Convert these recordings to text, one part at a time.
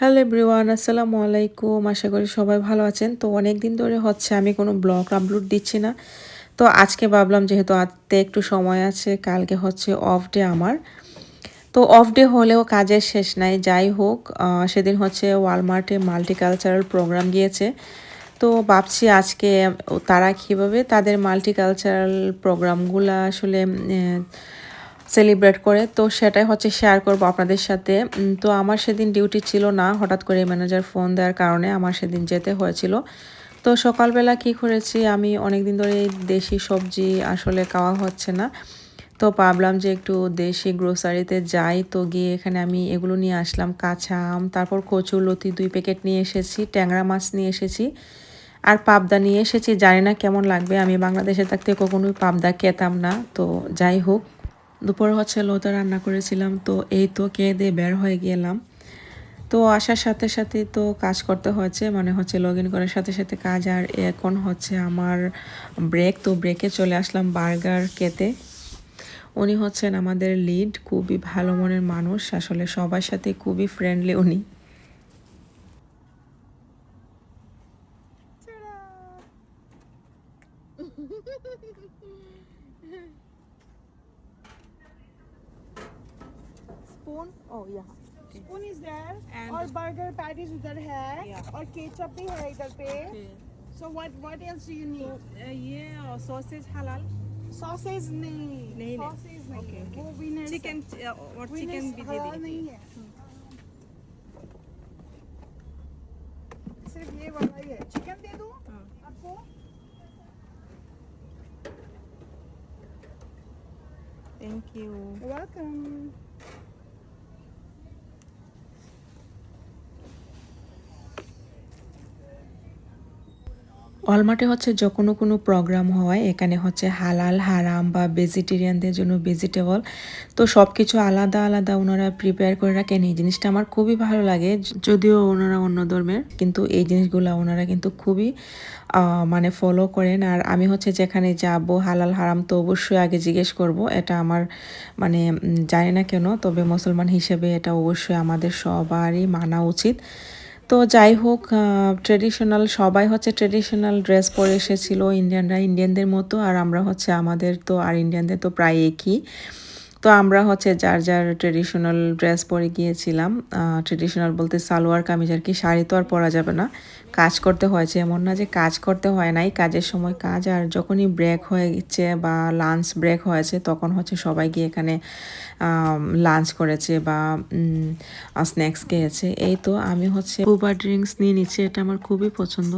Hello everyone আসসালামু আলাইকুম। আশা করি সবাই ভালো আছেন। তো অনেক দিন ধরে হচ্ছে আমি কোনো ব্লগ আপলোড দিচ্ছি না। তো আজকে ভাবলাম যেহেতু আজকে একটু সময় আছে, কালকে হচ্ছে অফ ডে আমার। তো অফ ডে হলেও কাজের শেষ নাই, যাই হোক সেদিন হচ্ছে ওয়ালমার্টে মাল্টিকালচারাল প্রোগ্রাম গিয়েছে। তো ভাবছি আজকে তারা কীভাবে তাদের মাল্টিকালচারাল প্রোগ্রামগুলো আসলে সেলিব্রেট করে, তো সেটাই হচ্ছে শেয়ার করব আপনাদের সাথে। তো আমার সেদিন ডিউটি ছিল না, হঠাৎ করে ম্যানেজার ফোন দেওয়ার কারণে আমার সেদিন যেতে হয়েছিল। তো সকালবেলা কি করেছি, আমি অনেক দিন ধরে দেশি সবজি আসলে খাওয়া হচ্ছে না। তো ভাবলাম যে একটু দেশি গ্রোসারিতে যাই, তো গিয়ে এখানে আমি এগুলো নিয়ে আসলাম, কাঁচা আম, তারপর কচুর লতি দুই প্যাকেট নিয়ে এসেছি, ট্যাংরা মাছ নিয়ে এসেছি, আর পাবদা নিয়ে এসেছি। জানি না কেমন লাগবে, আমি বাংলাদেশে থাকতে কখনোই পাবদা খেতাম না, তো যাই হোক। দুপুর হচ্ছে লোতা রান্না করেছিলাম, তো এই তো দিয়ে বের হয়ে গেলাম। তো আসার সাথে সাথে তো কাজ করতে হয়েছে মানে হচ্ছে লগ ইন করার সাথে সাথে কাজ, আর এখন হচ্ছে আমার ব্রেক তো ব্রেকে চলে আসলাম বার্গার খেতে। উনি হচ্ছেন আমাদের লিড খুবই ভালো মনের মানুষ, আসলে সবার সাথে খুবই ফ্রেন্ডলি উনি। स्पून ओ यहाँ स्पून इज़ देयर और बर्गर पैटीज उधर है. और केचप भी है इधर पे. So what what else do you need ये सॉसेज हलाल सॉसेज नहीं. नहीं. सॉसेज नहीं. Okay, okay. वो विनर्स चिकन और चिकन भी दे हलाल नहीं है. सिर्फ़ ये वाला ही है. चिकन दे दूँ हाँ. आपको? थैंक यू वेलकम অলমার্টে হচ্ছে যখন কোনো প্রোগ্রাম হয়, এখানে হচ্ছে হালাল, হারাম বা ভেজিটেরিয়ানদের জন্য ভেজিটেবল। তো সব কিছু আলাদা আলাদা ওনারা প্রিপেয়ার করে রাখেন। এই জিনিসটা আমার খুবই ভালো লাগে, যদিও ওনারা অন্য ধর্মের, কিন্তু এই জিনিসগুলো ওনারা কিন্তু খুবই মানে ফলো করেন। আর আমি হচ্ছে যেখানে যাব, হালাল, হারাম, তো অবশ্যই আগে জিজ্ঞেস করব। এটা আমার মানে জানি না কেন, তবে মুসলমান হিসেবে এটা অবশ্যই আমাদের সবারই মানা উচিত। তো যাই হোক ট্রেডিশনাল সবাই হচ্ছে ট্রেডিশনাল ড্রেস পরে এসেছিল ইন্ডিয়ানরা ইন্ডিয়ানদের মতো, আর আমরা হচ্ছে আমাদের তো, আর ইন্ডিয়ানদের তো প্রায় একই। তো আমরা হচ্ছে যার যার ট্রেডিশনাল ড্রেস পরে গিয়েছিলাম ট্রেডিশনাল বলতে সালোয়ার, কামিজ আর কি, শাড়ি তো আর পরা যাবে না। কাজ করতে হয়েছে, এমন না যে কাজ করতে হয় নাই, কাজের সময় কাজ, আর যখনই ব্রেক হয়ে গেছে বা লাঞ্চ ব্রেক হয়েছে, তখন হচ্ছে সবাই গিয়ে এখানে লাঞ্চ করেছে বা স্ন্যাক্স খেয়েছে। এই তো আমি হচ্ছে বুবা ড্রিঙ্কস নিয়ে নিচ্ছি, এটা আমার খুবই পছন্দ।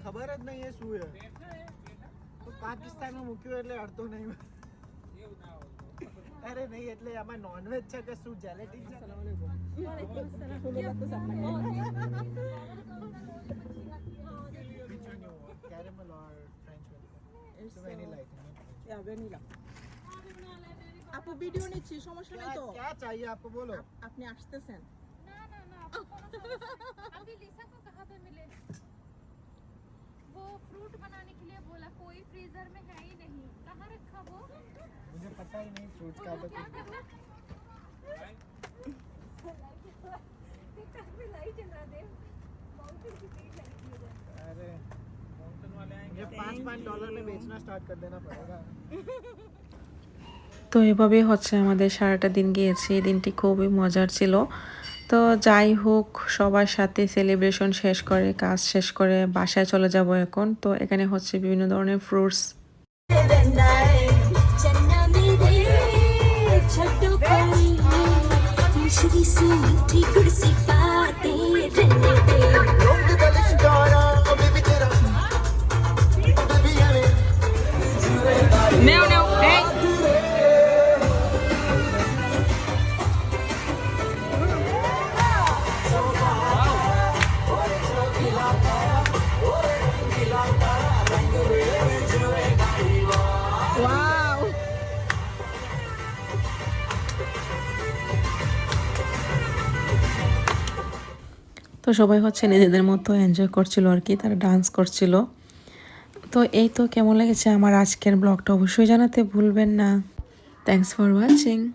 ખબર જ નહીં એ શું છે તો પાકિસ્તાનમાં મૂક્યું એટલે અડધો નહીં અરે નહીં એટલે આમાં નોનવેજ છે કે શું જેલેટી છે कैरेमल और French welcome so any like या वेनिला আপু ভিডিও নিচ্ছি সমস্যা নেই क्या তো क्या चाहिए आपको बोलो আপ- আপনি আসতেছেন ना ना ना आपको कौन वो फ्रूट बनाने के लिए बोला कोई फ्रीजर में है ही नहीं कहाँ रखा वो मुझे पता ही नहीं फ्रूट्स का तो क्या करना टिकटॉक पे लाइट जला दे माउंटेन की भीड़ लगी है अरे मुझे पाँच पाँच डॉलर में बेचना स्टार्ट कर देना पड़ेगा তো এভাবে হচ্ছে আমাদের সারাটা দিন গিয়েছে এই দিনটি খুবই মজার ছিল তো যাই হোক সবার সাথে সেলিব্রেশন শেষ করে কাজ শেষ করে বাসায় চলে যাব এখন তো এখানে হচ্ছে বিভিন্ন ধরনের ফ্রুটস ছোট্ট সবাই হচ্ছে নিজেদের মতো এনজয় করছিল আর কি, তারা ডান্স করছিল। তো এই তো কেমন লেগেছে আমার আজকের ব্লগটা অবশ্যই জানাতে ভুলবেন না। Thanks for watching